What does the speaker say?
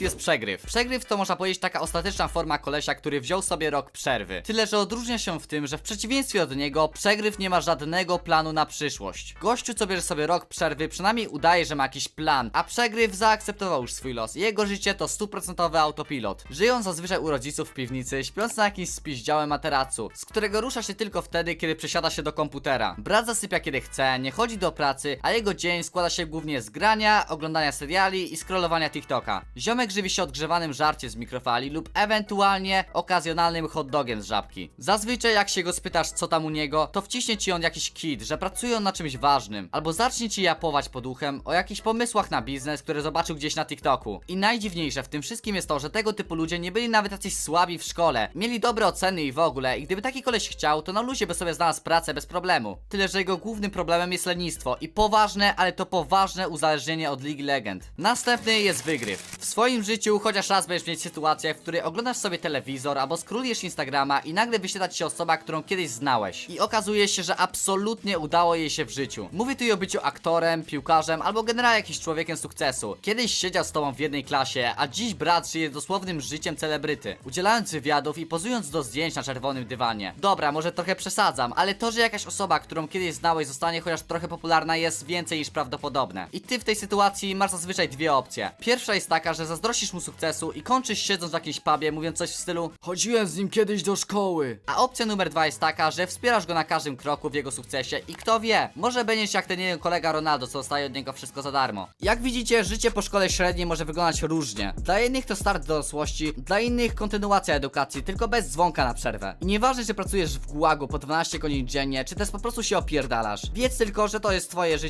jest przegryw. Przegryw to można powiedzieć taka ostateczna forma kolesia, który wziął sobie rok przerwy. Tyle, że odróżnia się w tym, że w przeciwieństwie od niego, przegryw nie ma żadnego planu na przyszłość. Gościu, co bierze sobie rok przerwy, przynajmniej udaje, że ma jakiś plan, a przegryw zaakceptował już swój los. Jego życie to stuprocentowy autopilot. Żyją zazwyczaj u rodziców w piwnicy, śpiąc na jakimś spiździałym materacu, z którego rusza się tylko wtedy, kiedy przesiada się do komputera. Brat zasypia kiedy chce, nie chodzi do pracy, a jego dzień składa się głównie z grania, oglądania seriali i scrollowania TikToka. Ziomek żywi się odgrzewanym żarciem z mikrofali lub ewentualnie okazjonalnym hot dogiem z żabki. Zazwyczaj jak się go spytasz co tam u niego, to wciśnie ci on jakiś kit, że pracuje on na czymś ważnym, albo zacznie ci japować pod uchem o jakichś pomysłach na biznes, które zobaczył gdzieś na TikToku. I najdziwniejsze w tym wszystkim jest to, że tego typu ludzie nie byli nawet jacyś słabi w szkole, mieli dobre oceny i w ogóle, i gdyby taki koleś chciał, to na luzie by sobie znalazł pracę bez problemu. Tyle, że jego głównym problemem jest lenistwo i poważne, ale to poważne uzależnienie od League Legend. Następny jest wygryw. W swoim życiu chociaż raz będziesz mieć sytuację, w której oglądasz sobie telewizor albo scrollujesz Instagrama i nagle wyświetla ci się osoba, którą kiedyś znałeś. I okazuje się, że absolutnie udało jej się w życiu. Mówię tu o byciu aktorem, piłkarzem albo generalnie jakimś człowiekiem sukcesu. Kiedyś siedział z tobą w jednej klasie, a dziś brat żyje dosłownym życiem celebryty. Udzielając wywiadów i pozując do zdjęć na czerwonym dywanie. Dobra, może trochę przesadzam, ale to, że jakaś osoba, którą kiedyś znałeś zostanie chociaż trochę popularna jest więcej niż prawdopodobne. I ty w tej sytuacji masz zazwyczaj dwie opcje. Pierwsza jest taka, że zazdrościsz mu sukcesu i kończysz siedząc w jakimś pubie mówiąc coś w stylu Chodziłem z nim kiedyś do szkoły. A opcja numer dwa jest taka, że wspierasz go na każdym kroku w jego sukcesie i kto wie, może będziesz jak ten jeden kolega Ronaldo, co dostaje od niego wszystko za darmo. Jak widzicie, życie po szkole średniej może wyglądać różnie. Dla jednych to start dorosłości, dla innych kontynuacja edukacji, tylko bez dzwonka na przerwę. I nieważne, czy pracujesz w gułagu po 12 godzin dziennie, czy też po prostu się opierdalasz. Wiedz tylko, że to jest twoje życie